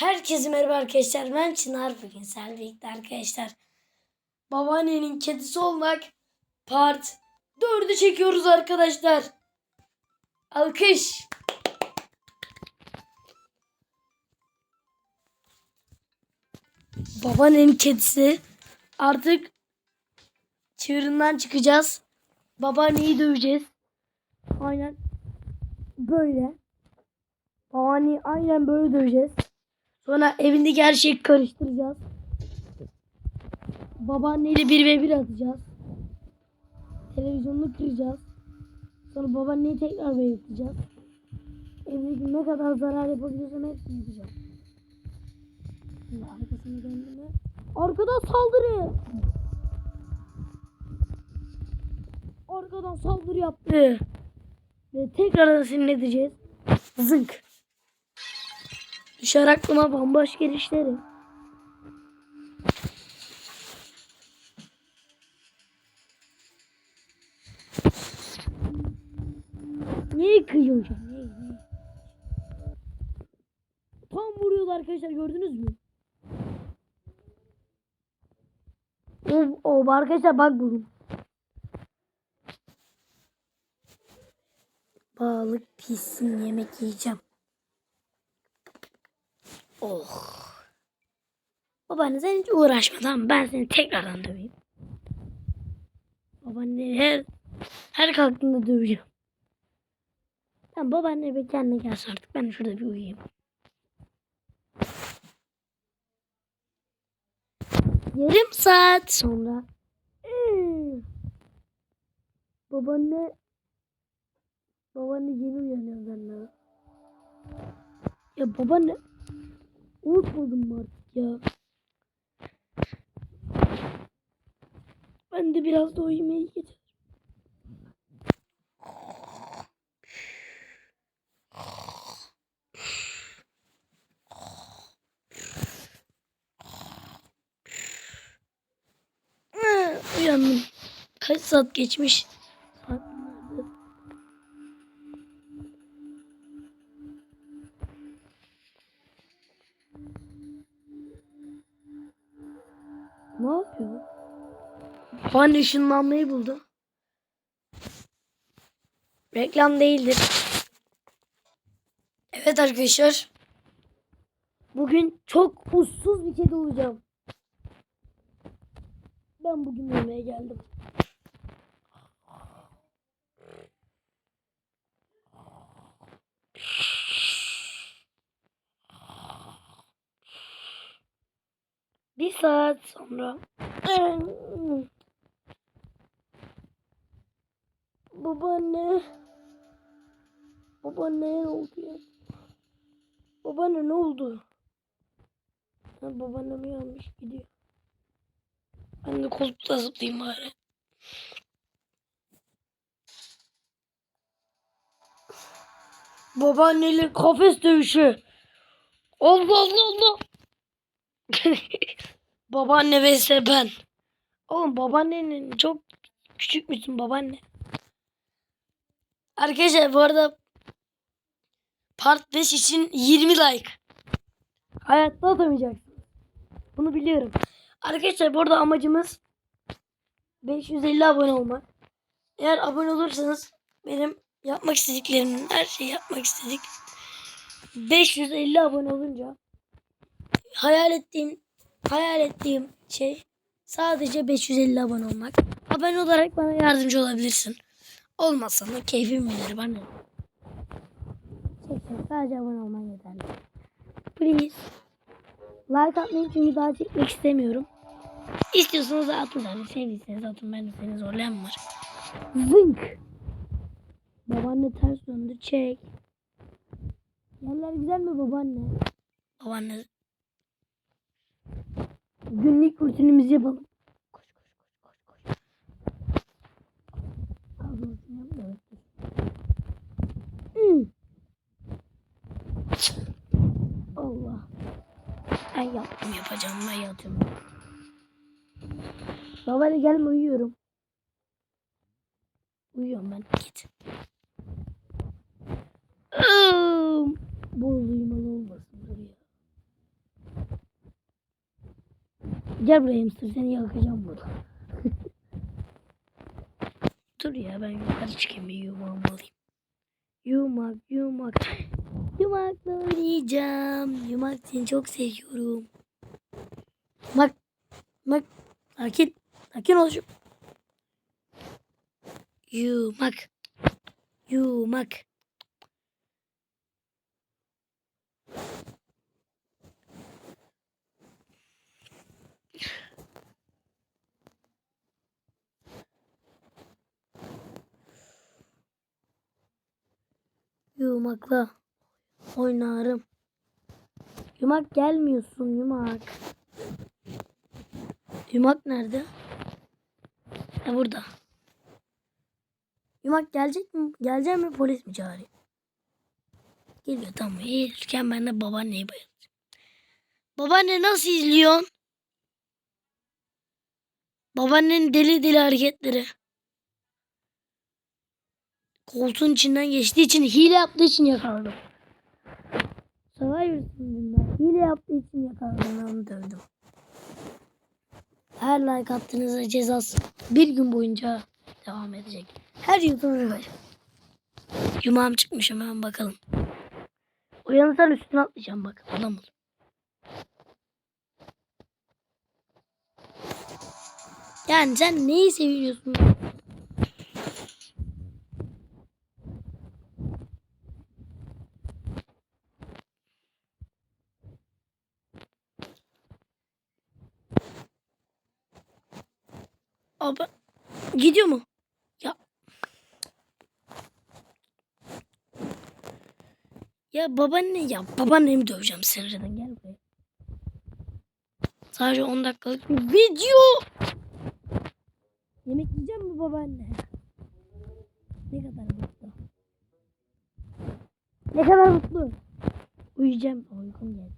Herkese merhaba arkadaşlar. Ben Çınar. Bugün birlikte arkadaşlar. Babaannenin kedisi olmak part 4'ü çekiyoruz arkadaşlar. Alkış. Babaannenin kedisi. Artık çığırından çıkacağız. Babaanneyi döveceğiz. Aynen böyle. Babaanneyi aynen böyle döveceğiz. Sonra evindeki her şeyi karıştıracağız. Babaanneyle bir ve bir atacağız. Televizyonunu kıracağız. Sonra babaanneyi tekrar bayıltacağız. Evdeki ne kadar zarar yapabiliyorsam hepsini yapacağım. Şimdi arkasını döndüğümde Arkadan saldırı! Arkadan saldırı yaptı. Ve tekrardan sinirleteceğiz. Zınk. Düşer aklıma bambaşka işleri. Niye kıyıyor hocam? Tam vuruyordu arkadaşlar gördünüz mü? O, o arkadaşlar bak buldum. Balık pissin yemek yiyeceğim. Oh. Babaanne sen hiç uğraşma tamam ben seni tekrardan döveyim. Babaanne her her kalktığında döveceğim. Tamam babaanne bir kendine gelsin artık. Ben şurada bir uyuyayım. Yarım saat sonra. Hmm. Babaanne Babaanne yeni uyanıyor benden. Ya babaanne unutmadım artık ya? Ben de biraz da uyumayı getir. Ha, Uyandım. Kaç saat geçmiş? Ne yapıyor? Babaanne ışınlanmayı buldu. Reklam değildir. Evet arkadaşlar. Bugün çok ussuz bir kedi olacağım. Ben bugün yemeğe geldim. Bir saat sonra. Babaanne. Babaanne ne oldu ya? Babaanne ne oldu? Ha, babaannem uyanmış gidiyor. Ben de koltukta zıplayayım bari. Babaanneyle kafes dövüşü. Allah Allah Allah. Babaanne vs ben. Oğlum babaannenin çok küçük müsün babaanne? Arkadaşlar bu arada part 5 için 20 like. Hayatta atamayacaksın. Bunu biliyorum. Arkadaşlar burada amacımız 550 abone olmak. Eğer abone olursanız benim yapmak istediklerimin her şeyi yapmak istedik. 550 abone olunca hayal ettiğim hayal ettiğim şey sadece 550 abone olmak. Abone olarak bana yardımcı olabilirsin. Olmazsa da keyfim bilir bana. Çeksen sadece abone olman yeterli. Please. Like atmayın çünkü daha çekmek istemiyorum. İstiyorsanız da atın yani. Sevdiyseniz atın. Ben de seni zorlayan var. Zınk. Babaanne ters döndü. Çek. Yerler güzel mi babaanne? Babaanne. Günlük rutinimizi yapalım. Koş koş koş koş koş. Abi rutin. Allah. Ben yaptım yapacağım ben yatıyorum. Babaanne gelme uyuyorum. Uyuyorum ben git. Bol uyumalı olmasın dur ya. Gel buraya hamster seni yakacağım burada. Dur ya ben yukarı çıkayım bir yumağımı alayım. Yumak yumak. Yumakla oynayacağım. Yumak seni çok seviyorum. Yumak. Yumak. Sakin. Sakin ol şu. Yumak. Yumak. Yumakla oynarım. Yumak gelmiyorsun yumak. Yumak nerede? Ha burada. Yumak gelecek mi? Gelecek mi polis mi çağırıyor? Geliyor tamam. Gelirken ben de babaanneyi bayılacağım. Babaanne nasıl izliyorsun? Babaannenin deli deli hareketleri. Koltuğun içinden geçtiği için hile yaptığı için yakaladım. Survivor'sın ben. Hile yaptığı için yakaladım. Onu dövdüm. Her like attığınızda cezası bir gün boyunca devam edecek. Her YouTuber böyle. Yumağım çıkmış hemen bakalım. Uyanırsan üstüne atlayacağım bak. Adam. Yani sen neyi seviyorsun? Abi gidiyor mu? Ya Ya babaanne ya babaannemi döveceğim sinirden gel buraya. Sadece 10 dakikalık bir video. Yemek yiyecek mi babaanne? Ne kadar mutlu. Ne kadar mutlu. Uyuyacağım. Uykum geldi.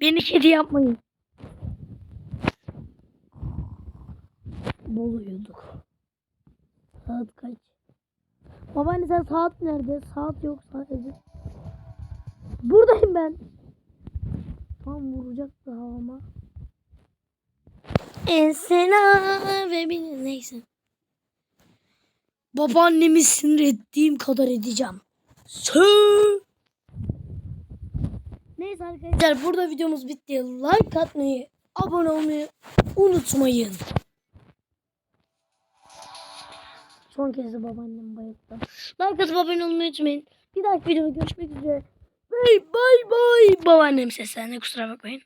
Beni kedi yapmayın. Bol uyuduk. Saat kaç? Babaanne sen saat nerede? Saat yok sadece. Buradayım ben. Tam vuracak daha ama. Ensena ve bir neyse. Babaannemi sinir ettiğim kadar edeceğim. Sö. Neyse arkadaşlar burada videomuz bitti. Like atmayı, abone olmayı unutmayın. Son kez de babaannem bayıldı. Like abone olmayı unutmayın. Bir dahaki videoda görüşmek üzere. Bye bye bye. Babaannem seslendi kusura bakmayın.